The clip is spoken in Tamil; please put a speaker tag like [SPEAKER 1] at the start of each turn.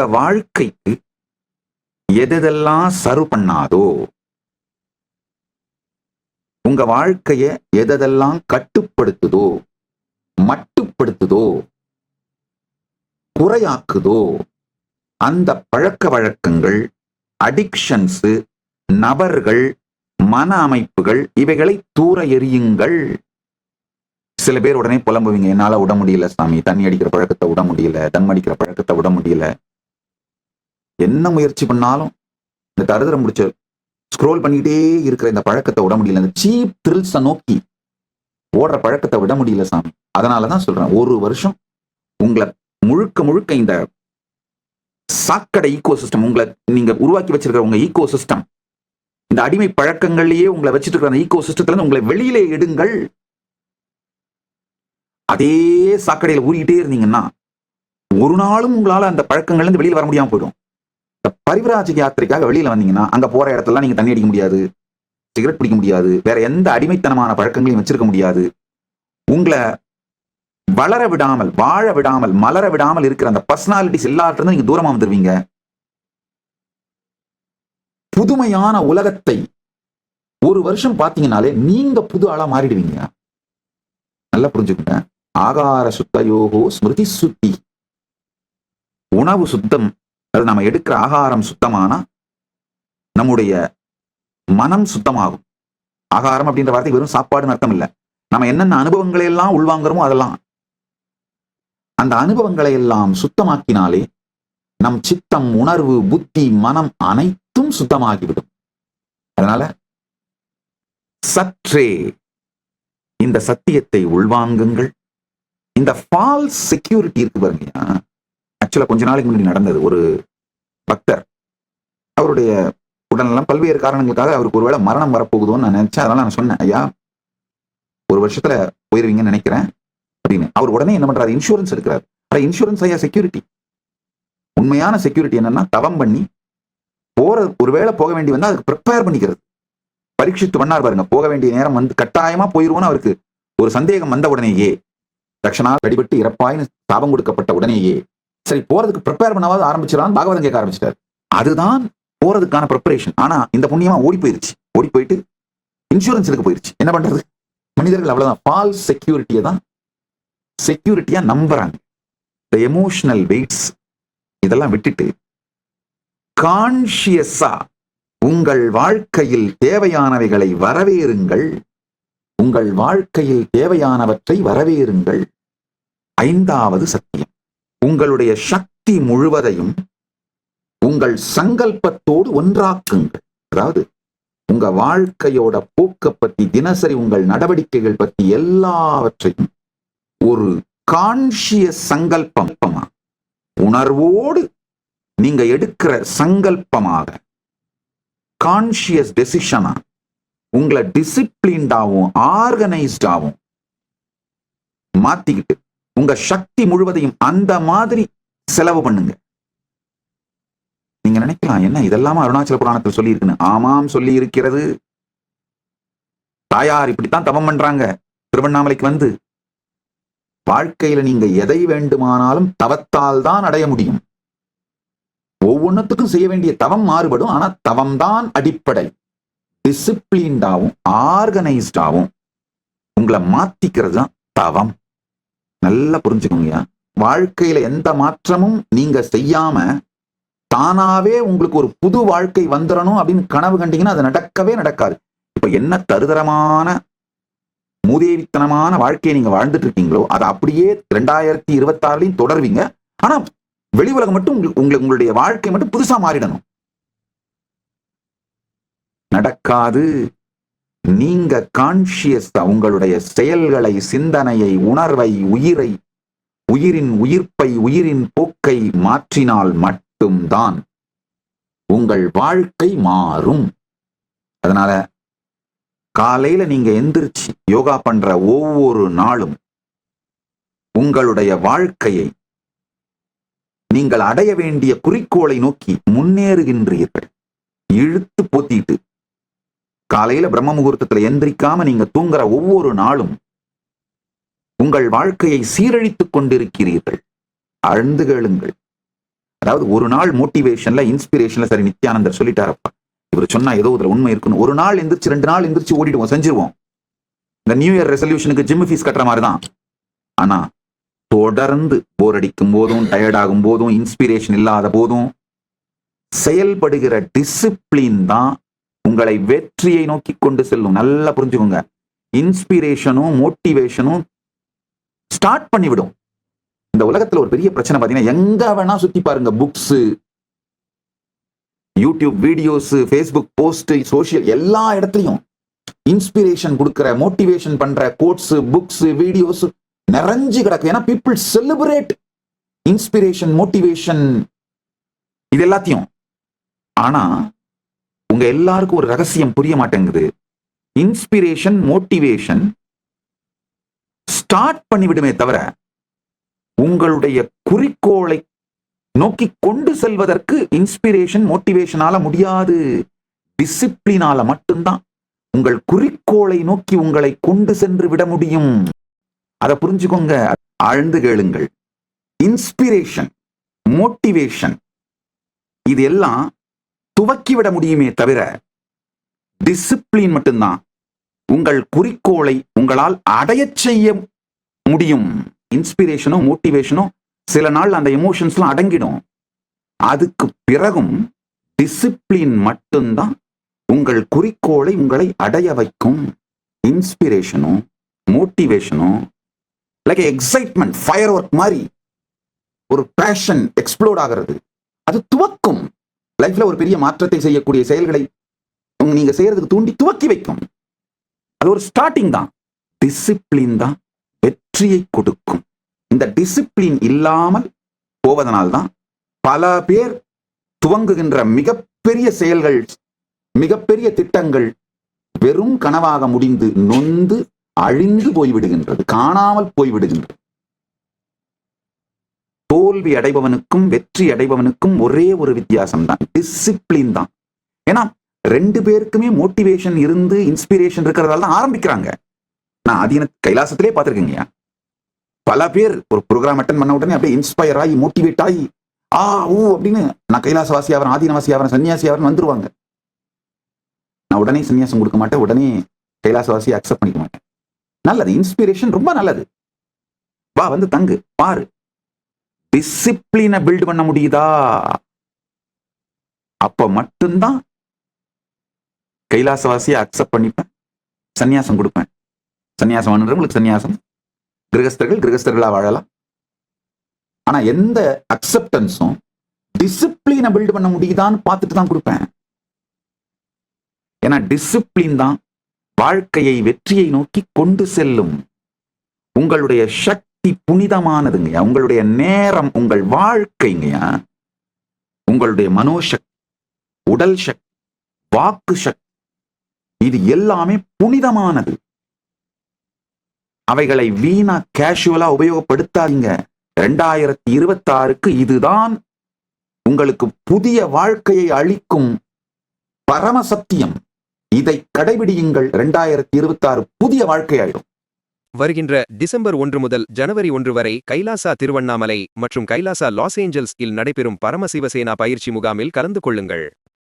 [SPEAKER 1] உங்க வாழ்க்கைக்கு எதெல்லாம் சர்வ் பண்ணாதோ உங்க வாழ்க்கைய எதெல்லாம் கட்டுப்படுத்துதோ மட்டுப்படுத்துதோ குறையாக்குதோ அந்த பழக்க வழக்கங்கள் அடிக்ஷன்ஸ் நபர்கள் மன அமைப்புகள் இவைகளை தூர எறியுங்கள். சில பேர் உடனே புலம்புவீங்க என்னால விட முடியல சாமி தண்ணி அடிக்கிற பழக்கத்தை விட முடியல தம் அடிக்கிற பழக்கத்தை விட முடியல என்ன முயற்சி பண்ணாலும் இந்த தருதரம் முடிச்ச ஸ்க்ரோல் பண்ணிக்கிட்டே இருக்கிற இந்த பழக்கத்தை விட முடியல. இந்த சீப் த்ரில்ஸை நோக்கி ஓடுற பழக்கத்தை விட முடியல சாமி. அதனாலதான் சொல்றேன் ஒரு வருஷம் உங்களை முழுக்க முழுக்க இந்த சாக்கடை ஈகோ சிஸ்டம் உங்களை நீங்க உருவாக்கி வச்சிருக்கிற உங்க ஈகோ சிஸ்டம் இந்த அடிமை பழக்கங்கள்லயே உங்களை வச்சுட்டு இருக்கிற அந்த ஈகோ சிஸ்டத்துல இருந்து உங்களை வெளியிலே எடுங்கள். அதே சாக்கடையில ஊறிக்கிட்டே இருந்தீங்கன்னா ஒரு நாளும் உங்களால அந்த பழக்கங்கள்ல இருந்து வர முடியாம போயிடும். இந்த பரிவராஜ யாத்திரைக்காக வெளியில வந்தீங்கன்னா அங்க போற இடத்துல நீங்க தண்ணி அடிக்க முடியாது. சிகரெட் பிடிக்க முடியாது. வேற எந்த அடிமைத்தனமான பழக்கங்களையும் வச்சிருக்க முடியாது. உங்களை வளர விடாமல் வாழ விடாமல் மலர விடாமல் இருக்கிற அந்த பர்சனாலிட்டிஸ் எல்லாத்திலிருந்து நீங்க தூரமா வந்துருவீங்க. புதுமையான உலகத்தை ஒரு வருஷம் பார்த்தீங்கனாலே நீங்க புது ஆளா மாறிடுவீங்க. நல்லா புரிஞ்சுக்கங்க. ஆகார சுத்தயோகோ ஸ்மிருதி சுத்தி. உணவு சுத்தம். அது நம்ம எடுக்கிற ஆகாரம் சுத்தமானா நம்முடைய மனம் சுத்தமாகும். ஆகாரம் அப்படின்ற வார்த்தை வெறும் சாப்பாடுன்னு அர்த்தம் இல்லை. நம்ம என்னென்ன அனுபவங்களை எல்லாம் உள்வாங்குறோமோ அதெல்லாம். அந்த அனுபவங்களை எல்லாம் சுத்தமாக்கினாலே நம் சித்தம் உணர்வு புத்தி மனம் அனைத்தும் சுத்தமாகிவிடும். அதனால சற்றே இந்த சத்தியத்தை உள்வாங்குங்கள். இந்த ஃபால்ஸ் செக்யூரிட்டி இருக்கு பாருங்க ஆக்சுவலா கொஞ்ச நாளைக்கு முன்னாடி நடந்தது. ஒரு பக்தர் அவருடைய உடல்நலம் பல்வேறு காரணங்களுக்காக அவருக்கு ஒருவேளை மரணம் வரப்போகுதோன்னு நான் நினைச்சேன். அதனால நான் சொன்னேன் ஐயா ஒரு வருஷத்துல போயிருவீங்கன்னு நினைக்கிறேன் அப்படின்னு. அவர் உடனே என்ன பண்றாரு? இன்சூரன்ஸ் எடுக்கிறார். ஆனால் இன்சூரன்ஸ் ஐயா செக்யூரிட்டி உண்மையான செக்யூரிட்டி என்னன்னா தவம் பண்ணி போற ஒருவேளை போக வேண்டி வந்தா அதுக்கு ப்ரிப்பேர் பண்ணிக்கிறது. பரீட்சித்து பண்ணார் பாருங்க போக வேண்டிய நேரம் வந்து கட்டாயமா போயிருவோம்னு அவருக்கு ஒரு சந்தேகம் வந்த உடனேயே தட்சணா அடிபட்டு இறப்பாயின்னு சாபம் கொடுக்கப்பட்ட உடனேயே சரி போறதுக்கு ப்ரிப்பேர் பண்ணாவது ஆரம்பிச்சிடலாம் பாகவதம் கேட்க ஆரம்பிச்சிட்டாரு. அதுதான் போறதுக்கான ப்ரிப்பரேஷன் ஆனா இந்த புண்ணியமா ஓடி போயிருச்சு. ஓடி போயிட்டு இன்சூரன்ஸ் எடுக்க போயிருச்சு. என்ன பண்றது? மனிதர்கள் அவ்வளவுதான். ஃபால்ஸ் செக்யூரிட்டியை தான் செக்யூரிட்டியா நம்புறாங்க. இந்த எமோஷனல் வெயிட்ஸ் இதெல்லாம் விட்டுட்டு கான்சியஸா உங்கள் வாழ்க்கையில் தேவையானவைகளை வரவேறுங்கள். உங்கள் வாழ்க்கையில் தேவையானவற்றை வரவேறுங்கள். ஐந்தாவது சத்தியம். உங்களுடைய சக்தி முழுவதையும் உங்கள் சங்கல்பத்தோடு ஒன்றாக்குங்கள். அதாவது உங்க வாழ்க்கையோட போக்க பத்தி தினசரி உங்கள் நடவடிக்கைகள் பத்தி எல்லாவற்றையும் ஒரு கான்சிய சங்கல்பமா உணர்வோடு நீங்க எடுக்கிற சங்கல்பமாக கான்சியஸ் டெசிஷனா உங்களை டிசிப்ளின்டாவும் ஆர்கனைஸ்டாவும் மாத்திக்கிட்டு உங்க சக்தி முழுவதையும் அந்த மாதிரி செலவு பண்ணுங்க. நீங்க நினைக்கலாம் என்ன இதெல்லாம் அருணாச்சல புராணத்தில் சொல்லி இருக்குன்னு ஆமாம் சொல்லி இருக்கிறது தாயார் இப்படித்தான் தவம் பண்றாங்க. திருவண்ணாமலைக்கு வந்து வாழ்க்கையில நீங்க எதை வேண்டுமானாலும் தவத்தால் தான் அடைய முடியும். ஒவ்வொன்றத்துக்கும் செய்ய வேண்டிய தவம் மாறுபடும். ஆனா தவம் தான் அடிப்படை டிசிப்ளின்டாவும் ஆர்கனைஸ்டாவும் உங்களை மாத்திக்கிறது தான் தவம். நல்லா புரிஞ்சுக்கோங்கய்யா. வாழ்க்கையில எந்த மாற்றமும் நீங்க செய்யாம தானாவே உங்களுக்கு ஒரு புது வாழ்க்கை வந்துடணும் அப்படின்னு கனவு கண்டீங்கன்னா அது நடக்கவே நடக்காது. இப்ப என்ன தருதரமான மூதேவித்தனமான வாழ்க்கையை நீங்க வாழ்ந்துட்டு இருக்கீங்களோ அதை அப்படியே ரெண்டாயிரத்தி இருபத்தி ஆறுலையும் தொடர்வீங்க. ஆனா வெளி உலகம் மட்டும் உங்களுக்கு உங்களுக்கு உங்களுடைய வாழ்க்கை மட்டும் புதுசா மாறிடணும். நடக்காது. நீங்க கான்சியஸா உங்களுடைய செயல்களை சிந்தனையை உணர்வை உயிரை உயிரின் உயிர்ப்பை உயிரின் போக்கை மாற்றினால் மட்டும்தான் உங்கள் வாழ்க்கை மாறும். அதனால காலையில நீங்க எந்திரிச்சு யோகா பண்ற ஒவ்வொரு நாளும் உங்களுடைய வாழ்க்கையை நீங்கள் அடைய வேண்டிய குறிக்கோளை நோக்கி முன்னேறுகின்றீர்கள். இழுத்து போத்திட்டு காலையில பிரம்ம முகூர்த்தத்துல எந்திரிக்காம நீங்க தூங்குற ஒவ்வொரு நாளும் உங்கள் வாழ்க்கையை சீரழித்துக் கொண்டிருக்கிறீர்கள். அழுந்து கேளுங்கள். அதாவது ஒரு நாள் மோட்டிவேஷன்ல இன்ஸ்பிரேஷன்ல சரி நித்யானந்தர் சொல்லிட்டாரப்பா இவர் சொன்னா ஏதோ இதுல உண்மை இருக்குன்னு. ஒரு நாள் எந்திரிச்சு ரெண்டு நாள் எந்திரிச்சு ஓடிடுவோம் செஞ்சிருவோம். இந்த நியூ இயர் ரெசல்யூஷனுக்கு ஜிம் ஃபீஸ் கட்டுற மாதிரி தான் ஆனா தொடர்ந்து போர் அடிக்கும் போதும் டயர்டாகும் போதும் இன்ஸ்பிரேஷன் இல்லாத போதும் செயல்படுகிற டிசிப்ளின் தான் உங்களை வெற்றியை நோக்கி கொண்டு செல்லும். நல்லா புரிஞ்சுக்கோங்க. இன்ஸ்பிரேஷனும் மோட்டிவேஷனும் ஸ்டார்ட் பண்ணிவிடும். இந்த உலகத்துல ஒரு பெரிய பிரச்சனை பாத்தீங்கன்னா எங்க வேணா சுத்தி பாருங்க books YouTube videos Facebook post social எல்லா இடத்துலயும் இன்ஸ்பிரேஷன் கொடுக்குற மோட்டிவேஷன் பண்ற கோட்ஸ் புக்ஸ் வீடியோஸ் நிறைஞ்சு கிடக்கு. ஏன்னா பீப்புள் செலிப்ரேட் இன்ஸ்பிரேஷன் மோட்டிவேஷன் இது எல்லாத்தையும். ஆனா உங்க எல்லாருக்கும் ஒரு ரகசியம் புரிய மாட்டேங்குது. இன்ஸ்பிரேஷன் மோட்டிவேஷன் ஸ்டார்ட் பண்ணிவிடுமே தவிர உங்களுடைய குறிக்கோளை நோக்கி கொண்டு செல்வதற்கு இன்ஸ்பிரேஷன் மோட்டிவேஷனால முடியாது. டிசிப்ளினால மட்டும்தான். உங்கள் குறிக்கோளை நோக்கி உங்களை கொண்டு சென்று விட முடியும். அதை புரிஞ்சுக்கோங்க. ஆழ்ந்து கேளுங்கள். இன்ஸ்பிரேஷன் மோட்டிவேஷன் இது எல்லாம் துவக்கி விட முடியுமே தவிர டிசிப்ளின் மட்டும்தான். உங்கள் குறிக்கோளை உங்களால் அடையச் செய்ய முடியும். இன்ஸ்பிரேஷனோ மோட்டிவேஷனோ சில நாள் அந்த எமோஷன்ஸ்லாம் அடங்கிடும். அதுக்கு பிறகும் டிசிப்ளின் மட்டும்தான் உங்கள் குறிக்கோளை உங்களை அடைய வைக்கும். இன்ஸ்பிரேஷனும் மோட்டிவேஷனும் லைக் எக்ஸைட்மெண்ட் ஃபயர் ஒர்க் மாதிரி ஒரு பேஷன் எக்ஸ்ப்ளோர்ட் ஆகிறது. அது துவக்கும். லைஃப்ல ஒரு பெரிய மாற்றத்தை செய்யக்கூடிய செயல்களை நீங்க செய்யறதுக்கு தூண்டி துவக்கி வைக்கும். அது ஒரு ஸ்டார்டிங் தான். டிசிப்ளின் தான் வெற்றியை கொடுக்கும். இந்த டிசிப்ளின் இல்லாமல் போவதனால்தான் பல பேர் துவங்குகின்ற மிகப்பெரிய செயல்கள் மிகப்பெரிய திட்டங்கள் வெறும் கனவாக முடிந்து நொந்து அழிந்து போய்விடுகின்றது காணாமல் போய்விடுகின்றது. தோல்வி அடைபவனுக்கும் வெற்றி அடைபவனுக்கும் ஒரே ஒரு வித்தியாசம் தான் டிசிப்ளின் தான். ஏன்னா ரெண்டு பேருக்குமே மோட்டிவேஷன் இருந்து இன்ஸ்பிரேஷன் இருக்கிறதால தான் ஆரம்பிக்கிறாங்க. நான் அதீன கைலாசத்திலே பார்த்துருக்கீங்க பல பேர் ஒரு ப்ரோக்ராம் அட்டன் பண்ண உடனே அப்படியே இன்ஸ்பயர் ஆகி மோட்டிவேட் ஆகி ஆ ஊ அப்படின்னு நான் கைலாசவாசி ஆகிறேன் ஆதீனவாசி ஆகிறேன் சன்னியாசி ஆகிறேன் வந்துருவாங்க. நான் உடனே சன்னியாசம் கொடுக்க மாட்டேன் உடனே கைலாசவாசி அக்செப்ட் பண்ணிக்க மாட்டேன். நல்லது இன்ஸ்பிரேஷன் ரொம்ப நல்லது. வா வந்து தங்கு பாரு. டிசிப்ளினை பில்ட் பண்ண முடியுதா? அப்ப மட்டும்தான் கைலாசவாசியை அக்செப்ட் பண்ணிப்பேன். சன்னியாசம் கொடுப்பேன். சன்னியாசம் பண்ணுறவங்களுக்கு சன்னியாசம் கிரகஸ்தர்கள் கிரகஸ்தர்களாக வாழலாம். ஆனா எந்த அக்செப்டன்ஸும் டிசிப்ளினை பில்ட் பண்ண முடியுதான்னு பார்த்துட்டு தான் கொடுப்பேன். ஏன்னா டிசிப்ளின் தான் வாழ்க்கையை வெற்றியை நோக்கி கொண்டு செல்லும். உங்களுடைய சக்தி புனிதமானதுங்கய்யா. உங்களுடைய நேரம் உங்கள் வாழ்க்கைங்கய்யா உங்களுடைய மனோசக்தி உடல் சக்தி வாக்கு சக்தி இது எல்லாமே புனிதமானது. அவைகளை வீணா கேஷுவலா உபயோகப்படுத்தாதீங்க. ரெண்டாயிரத்தி இருபத்தி ஆறுக்கு இதுதான் உங்களுக்கு புதிய வாழ்க்கையை அளிக்கும் பரம சத்தியம். இதை கடைபிடியுங்கள். ரெண்டாயிரத்தி இருபத்தி ஆறு புதிய வாழ்க்கை ஆயிடும்
[SPEAKER 2] வருகின்ற டிசம்பர் ஒன்று முதல் ஜனவரி ஒன்று வரை கைலாசா திருவண்ணாமலை மற்றும் கைலாசா லாஸ் ஏஞ்சல்ஸ் இல் நடைபெறும் பரமசிவசேனா பயிற்சி முகாமில் கலந்து கொள்ளுங்கள்.